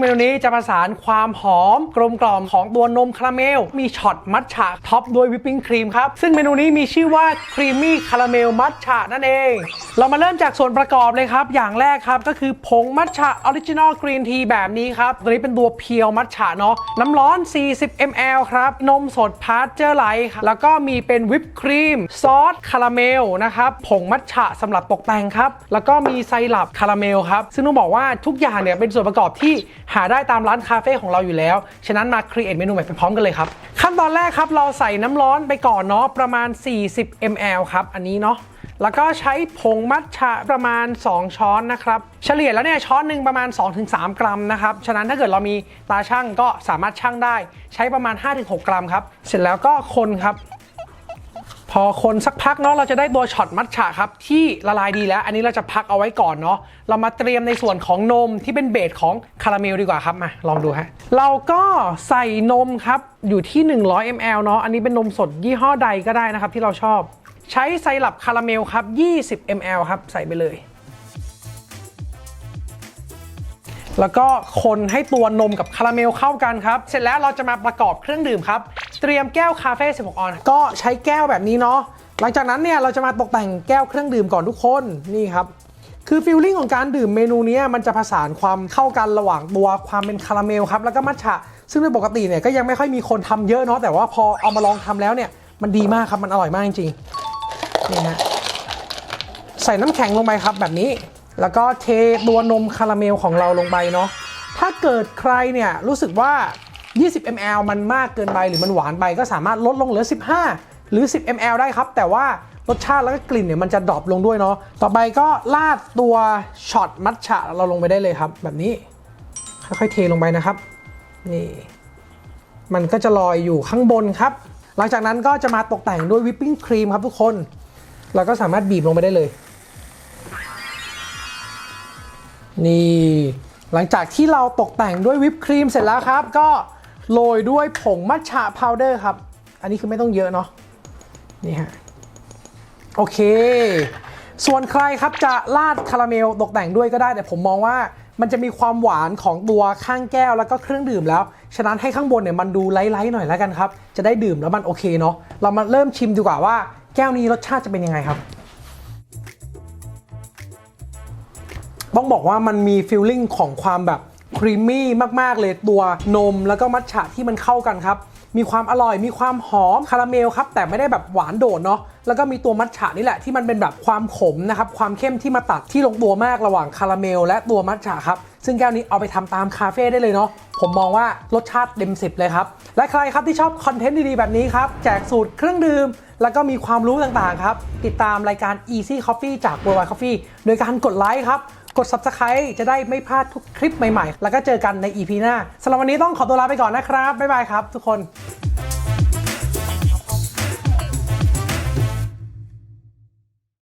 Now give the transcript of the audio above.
เมนูนี้จะประสานความหอมกลมกล่อมของตัวนมคาราเมล มีช็อตมัทฉะท็อปด้วยวิปปิ้งครีมครับ ซึ่งเมนูนี้มีชื่อว่าครีมมี่คาราเมลมัทฉะนั่นเอง เรามาเริ่มจากส่วนประกอบเลยครับ อย่างแรกครับก็คือผงมัทฉะออริจินอลกรีนทีแบบนี้ครับ ตัวนี้เป็นตัวเพียวมัทฉะเนาะน้ำร้อน 40 ml ครับ นมสดพาสเจอร์ไลท์ครับแล้วก็มีเป็นวิปครีมซอสคาราเมลนะครับผงมัทฉะสำหรับตกแต่งครับแล้วก็มีไซรัปคาราเมลครับซึ่งต้องบอกว่าทุกอย่างเนี่ยเป็นส่วนประกอบที่หาได้ตามร้านคาเฟ่ของเราอยู่แล้ว ฉะนั้นมาครีเอทเมนูใหม่ไปพร้อมกันเลยครับ ขั้นตอนแรกครับเราใส่น้ำร้อนไปก่อนเนาะประมาณ 40 ml ครับอันนี้เนาะแล้วก็ใช้ผงมัทฉะประมาณ 2 ช้อนนะครับ เฉลี่ยแล้วเนี่ยช้อนหนึ่งประมาณ 2-3 กรัมนะครับ ฉะนั้นถ้าเกิดเรามีตาช่างก็สามารถช่างได้ ใช้ประมาณ 5-6 กรัมครับ เสร็จแล้วก็คนครับ พอคนสักพักเนาะเราจะได้ตัวช็อตมัทฉะครับ ที่ละลายดีแล้ว อันนี้เราจะพักเอาไว้ก่อนเนาะเรามาเตรียมในส่วนของนมที่เป็นเบสของคาราเมลดีกว่าครับมาลองดูฮะเราก็ใส่นมครับอยู่ที่ 100 ml เนาะอันนี้เป็นนมสดยี่ห้อใดก็ได้นะครับที่เราชอบ ใช้ไซรัปคาราเมลครับ 20 ml ครับใส่ไปเลย แล้วก็คนให้ตัวนมกับคาราเมลเข้ากันครับ เสร็จแล้วเราจะมาประกอบเครื่องดื่มครับ เตรียมแก้วคาเฟ่ 16 ออน ก็ใช้แก้วแบบนี้เนาะ หลังจากนั้นเนี่ยเราจะมาตกแต่งแก้วเครื่องดื่มก่อนทุกคน นี่ครับ คือฟิลลิ่งของการดื่มเมนูนี้มันจะผสานความเข้ากันระหว่างตัวความเป็นคาราเมลครับ แล้วก็มัทฉะ ซึ่งโดยปกติเนี่ยก็ยังไม่ค่อยมีคนทำเยอะเนาะ แต่ว่าพอเอามาลองทำแล้วเนี่ย มันดีมากครับ มันอร่อยมากจริงๆ นี่ฮะ ใส่น้ำแข็งลงไปครับแบบนี้ แล้วก็เทตัวนมคาราเมลของเราลงไปเนาะถ้าเกิดใครเนี่ยรู้สึกว่า 20 ml มันมากเกินไปหรือมันหวานไปก็สามารถลดลงเหลือ 15 หรือ 10 ml ได้ครับ แต่ว่ารสชาติแล้วก็กลิ่นเนี่ยมันจะดรอปลงด้วยเนาะต่อไปก็ราดตัวช็อตมัทฉะเราลงไปได้เลยครับ แบบนี้ค่อยๆเทลงไปนะครับนี่มันก็จะลอยอยู่ข้างบนครับ หลังจากนั้นก็จะมาตกแต่งด้วยวิปปิ้งครีมครับทุกคน เราก็สามารถบีบลงไปได้เลย นี่หลังจากที่เราตกแต่งด้วยวิปครีมเสร็จแล้วครับ ก็โรยด้วยผงมัทฉะพาวเดอร์ครับ อันนี้คือไม่ต้องเยอะเนาะนี่ฮะโอเค ส่วนใครครับจะราดคาราเมลตกแต่งด้วยก็ได้ แต่ผมมองว่ามันจะมีความหวานของตัวข้างแก้วแล้วก็เครื่องดื่มแล้ว ฉะนั้นให้ข้างบนเนี่ยมันดูไลท์ๆหน่อยแล้วกันครับ จะได้ดื่มแล้วมันโอเคเนาะเรามาเริ่มชิมดีกว่าว่าแก้วนี้รสชาติจะเป็นยังไงครับ ต้องบอกว่ามันมีฟีลลิ่งของความแบบครีมมี่มาก ๆ เลยตัวนมแล้วก็มัทฉะที่มันเข้ากันครับ มีความอร่อยมีความหอมคาราเมลครับ แต่ไม่ได้แบบหวานโดดเนาะแล้วก็มีตัวมัทฉะนี่แหละที่มันเป็นแบบความขมนะครับ ความเข้มที่มาตัดที่ลงตัวมากระหว่างคาราเมล และตัวมัทฉะครับ ซึ่งแก้วนี้เอาไปทำตามคาเฟ่ได้เลยเนาะผมมองว่ารสชาติเต็มสิบเลยครับ และใครครับที่ชอบคอนเทนต์ดีๆ แบบนี้ครับ แจกสูตรเครื่องดื่ม แล้วก็มีความรู้ต่างๆครับ ติดตามรายการ Easy Coffee จาก Worldwide Coffee โดยการกดไลค์ครับ กด subscribe จะได้ไม่พลาดทุกคลิปใหม่ๆ แล้วก็เจอกันใน EP หน้าสำหรับวันนี้ต้องขอตัวลาไปก่อนนะครับบ๊ายบายครับทุกคน